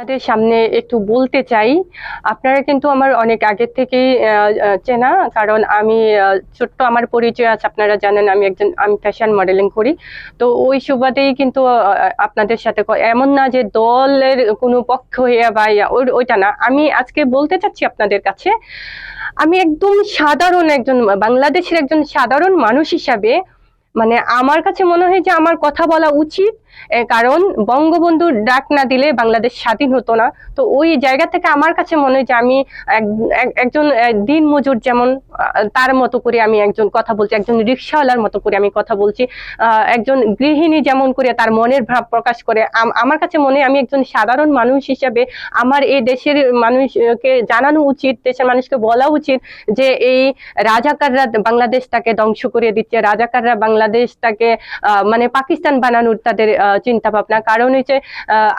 আপনাদের সামনে একটু বলতে চাই। আপনারা কিন্তু আমার অনেক আগের থেকেই চেনা। কারণ আমি ছোট্ট আমার পরিচয় আছে, আপনারা জানেন আমি একজন, আমি ফ্যাশন মডেলিং করি। তো ওই সুবাদেই কিন্তু আপনাদের সাথে এমন না যে দলের কোনো পক্ষ হয়ে বা ওই- ওইটা না। আমি আজকে বলতে চাচ্ছি আপনাদের কাছে, আমি একদম সাধারণ একজন, বাংলাদেশের একজন সাধারণ মানুষ হিসাবে মানে আমার কাছে মনে হয় যে আমার কথা বলা উচিত। কারণ বঙ্গবন্ধুর ডাক না দিলে বাংলাদেশ স্বাধীন হতো না। তো ওই জায়গা থেকে আমার কাছে মনে হয় যে আমি এক- এক- একজন দিন মজুর যেমন তার মতো করে আমি একজন কথা বলছি, একজন রিক্সাওয়ালার মতো করে আমি কথা বলছি একজন গৃহিণী যেমন করে তার মনের ভাব প্রকাশ করে, আম- আমার কাছে মনে আমি একজন সাধারণ মানুষ হিসাবে আমার এই দেশের মানুষকে জানানো উচিত, দেশের মানুষকে বলা উচিত যে এই রাজাকাররা বাংলাদেশটাকে ধ্বংস করে দিচ্ছে, রাজাকাররা বাংলাদেশটাকে মানে পাকিস্তান বানানোর তাদের চিন্তা ভাবনা কারণ হচ্ছে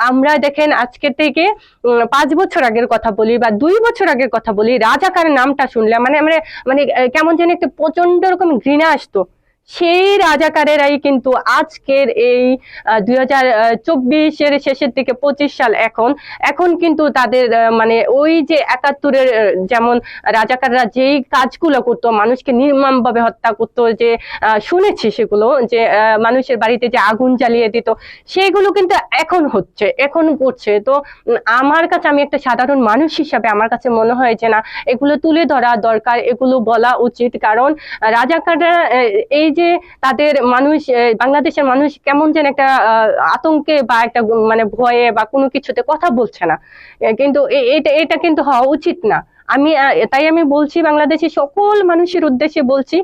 আমরা দেখেন আজকে থেকে পাঁচ বছর আগের কথা বলি বা দুই বছর আগের কথা বলি, রাজাকার নামটা শুনলে মানে আমরা মানে কেমন যেন একটা প্রচণ্ড রকম ঘৃণা আসতো। সেই রাজাকারেরাই কিন্তু আজকের এই দুই হাজার চব্বিশের শেষের দিকে পঁচিশ সাল এখন। এখন কিন্তু তাদের মানে ওই যে একাত্তরের যেমন রাজাকাররা যেই কাজগুলো করতো, মানুষকে নির্মমভাবে হত্যা করতো, যে শুনেছি সেগুলো, যে মানুষের বাড়িতে যে আগুন জ্বালিয়ে দিত, সেগুলো কিন্তু এখন হচ্ছে, এখন করছে। তো আমার কাছে আমি একটা সাধারণ মানুষ হিসাবে আমার কাছে মনে হয় যে না, এগুলো তুলে ধরা দরকার, এগুলো বলা উচিত। কারণ রাজাকাররা এই যে তাদের মানুষ বাংলাদেশের মানুষ কেমন যেন একটা আতঙ্কে বা একটা মানে ভয়ে বা কোনো কিছুতে কথা বলছে না। কিন্তু এটা এটা কিন্তু হওয়া উচিত না। আমি তাই আমি বলছি বাংলাদেশের সকল মানুষের উদ্দেশ্যে বলছি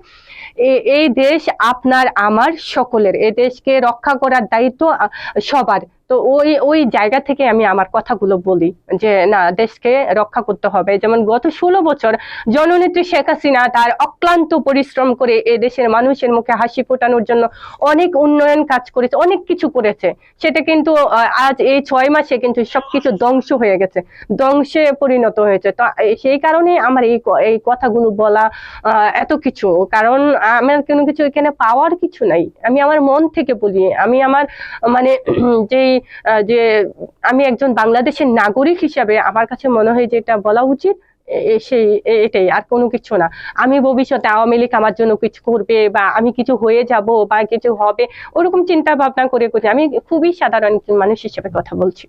এই দেশ আপনার, আমার, সকলের। এ দেশকে রক্ষা করার দায়িত্ব সবার। তো ওই ওই জায়গা থেকে আমি আমার কথাগুলো বলি যে, না, দেশকে রক্ষা করতে হবে। যেমন গত ষোলো বছর জননেত্রী শেখ হাসিনা তার অক্লান্ত পরিশ্রম করে এ দেশের মানুষের মুখে হাসি ফোটানোর জন্য অনেক উন্নয়ন কাজ করেছে, অনেক কিছু করেছে। সেটা কিন্তু আজ এই ছয় মাসে কিন্তু সবকিছু ধ্বংস হয়ে গেছে, ধ্বংসে পরিণত হয়েছে। তো সেই কারণে আমার এই এই কথাগুলো বলা এত কিছু। কারণ আমার কোনো কিছু এখানে পাওয়ার কিছু নাই। আমি আমার মন থেকে বলি, আমি আমার মানে যেই যে আমি একজন বাংলাদেশের নাগরিক হিসাবে আমার কাছে মনে হয় যে এটা বলা উচিত সেই এটাই, আর কোনো কিছু না। আমি ভবিষ্যতে আওয়ামী লীগ আমার জন্য কিছু করবে বা আমি কিছু হয়ে যাব বা কিছু হবে, ওরকম চিন্তা ভাবনা করে করে আমি খুবই সাধারণ মানুষ হিসেবে কথা বলছি।